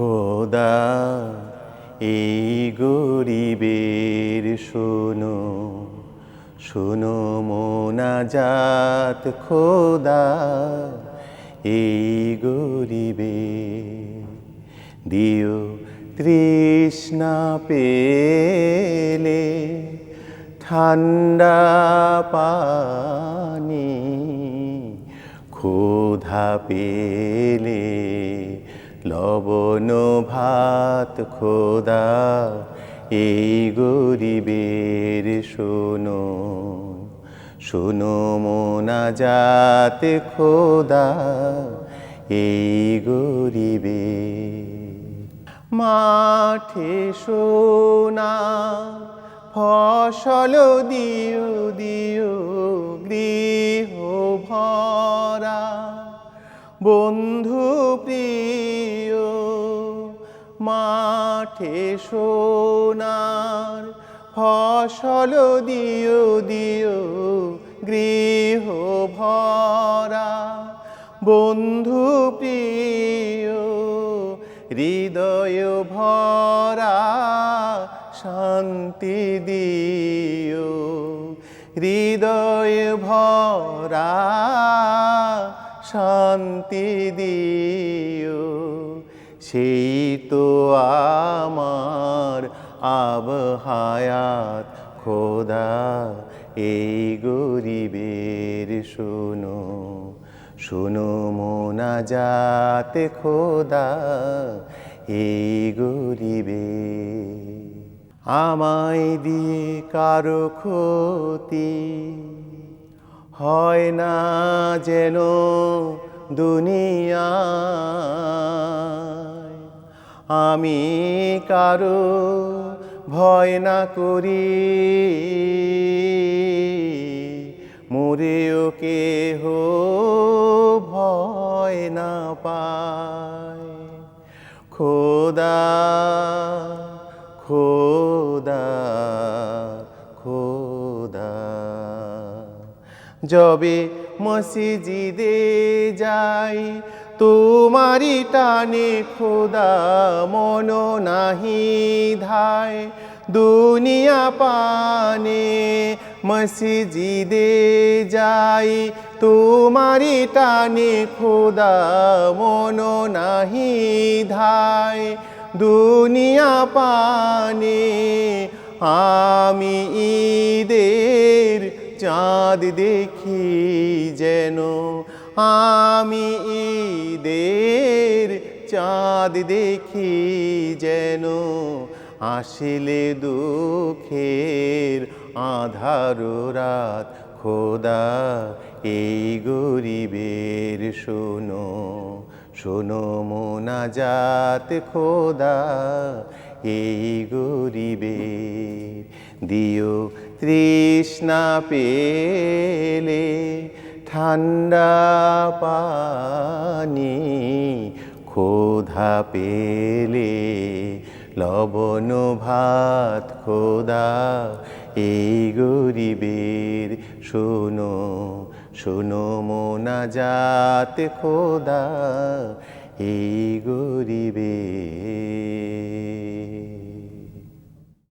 খোদা এই গরিবের শোনো শোনো মোনাজাত খোদা এই গরিবে দিও তৃষ্ণা পেলে ঠান্ডা পানি ক্ষুধা পেলে লবণ ভাত খোদা, এই গরিবের শোনো। শোনো মোনা মোনাজাত খোদা, এই গরিবে মাঠে সোনা, ফসল দিও দিও, গৃহ ভরা। বন্ধু প্রিয়, মাঠে সোনার ফসল দিও দিও গৃহ ভরা। বন্ধু প্রিয়, হৃদয় ভরা শান্তি দিও, হৃদয় ভরা শান্তি দিও। সেই তো আমার আবহায়াত, খোদা, এই গরিবের শোনো। শোনো মোনাজাত, খোদা, এই গরিবে আমায় দিয়ে কারও ক্ষতি হয় না যেন দুনিয়ায় আমি কারও ভয় না করি। মরেও কেহ ভয় না পায়। খোদা খোদা। যবে মসজিদে যাই তোমারি টানে খোদা মন নাহি ধায়। দুনিয়া পানে মসজিদে যাই তোমারি টানে খোদা মন নাহি ধায়। দুনিয়া পানে আমি ঈদের চাঁদ দেখি যেন আমি ঈদের চাঁদ দেখি যেন আসিলে দুঃখের আধার রাত খোদা, এই গরিবের শোনো শোনো মোনাজাত খোদা, এই গরিবের দিও তৃষ্ণা পেলে ঠান্ডা পানি ক্ষোধা পেলে, লবণ ভাত খোদা, এই গরিবের শোনো শোনো মোনাজাত খোদা, এই গরিবে